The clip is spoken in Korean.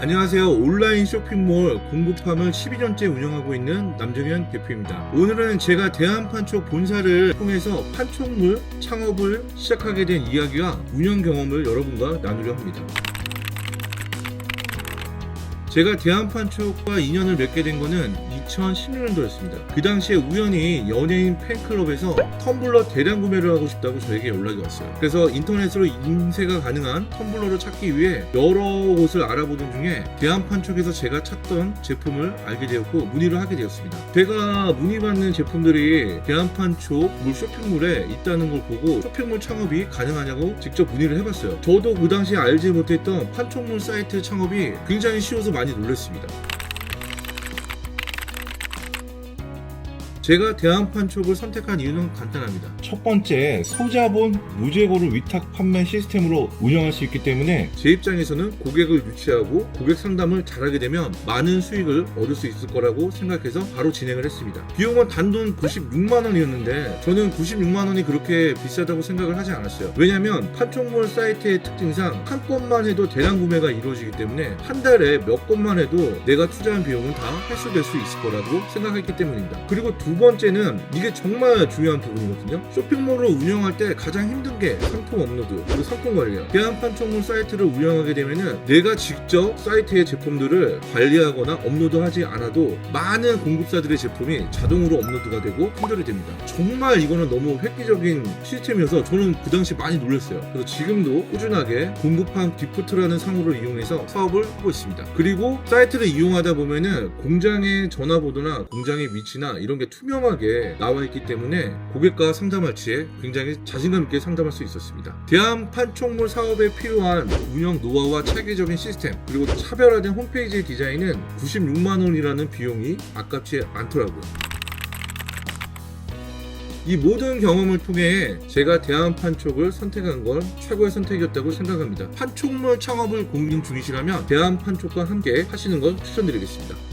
안녕하세요. 온라인 쇼핑몰 공급함을 12년째 운영하고 있는 남정현 대표입니다. 오늘은 제가 대한판촉 본사를 통해서 판촉물 창업을 시작하게 된 이야기와 운영 경험을 여러분과 나누려 합니다. 제가 대한판촉과 인연을 맺게 된 거는 2016년도였습니다. 그 당시에 우연히 연예인 팬클럽에서 텀블러 대량 구매를 하고 싶다고 저에게 연락이 왔어요. 그래서 인터넷으로 인쇄가 가능한 텀블러를 찾기 위해 여러 곳을 알아보던 중에 대한판촉에서 제가 찾던 제품을 알게 되었고 문의를 하게 되었습니다. 제가 문의받는 제품들이 대한판촉 물 쇼핑몰에 있다는 걸 보고 쇼핑몰 창업이 가능하냐고 직접 문의를 해봤어요. 저도 그 당시에 알지 못했던 판촉물 사이트 창업이 굉장히 쉬워서 많이 놀랐습니다. 제가 대한판촉을 선택한 이유는 간단합니다. 첫 번째, 소자본 무재고를 위탁 판매 시스템으로 운영할 수 있기 때문에 제 입장에서는 고객을 유치하고 고객 상담을 잘하게 되면 많은 수익을 얻을 수 있을 거라고 생각해서 바로 진행을 했습니다. 비용은 단돈 96만 원이었는데 저는 96만 원이 그렇게 비싸다고 생각을 하지 않았어요. 왜냐면 판촉물 사이트의 특징상 한 건만 해도 대량 구매가 이루어지기 때문에 한 달에 몇 건만 해도 내가 투자한 비용은 다 회수될 수 있을 거라고 생각했기 때문입니다. 그리고 두 번째는 이게 정말 중요한 부분이거든요. 쇼핑몰을 운영할 때 가장 힘든 게 상품 업로드 그리고 상품 관리예요. 대한 판촉물 사이트를 운영하게 되면은 내가 직접 사이트의 제품들을 관리하거나 업로드하지 않아도 많은 공급사들의 제품이 자동으로 업로드가 되고 품절이 됩니다. 정말 이거는 너무 획기적인 시스템이어서 저는 그 당시 많이 놀랐어요. 그래서 지금도 꾸준하게 공급함 디포트라는 상호를 이용해서 사업을 하고 있습니다. 그리고 사이트를 이용하다 보면은 공장의 전화번호나 공장의 위치나 이런 게 투명 하게 나와 있기 때문에 고객과 상담할 시에 굉장히 자신감 있게 상담할 수 있었습니다. 대한 판촉물 사업에 필요한 운영 노하우와 체계적인 시스템 그리고 차별화된 홈페이지 디자인은 96만 원이라는 비용이 아깝지 않더라고요. 이 모든 경험을 통해 제가 대한 판촉을 선택한 건 최고의 선택이었다고 생각합니다. 판촉물 창업을 고민 중이시라면 대한 판촉과 함께 하시는 걸 추천드리겠습니다.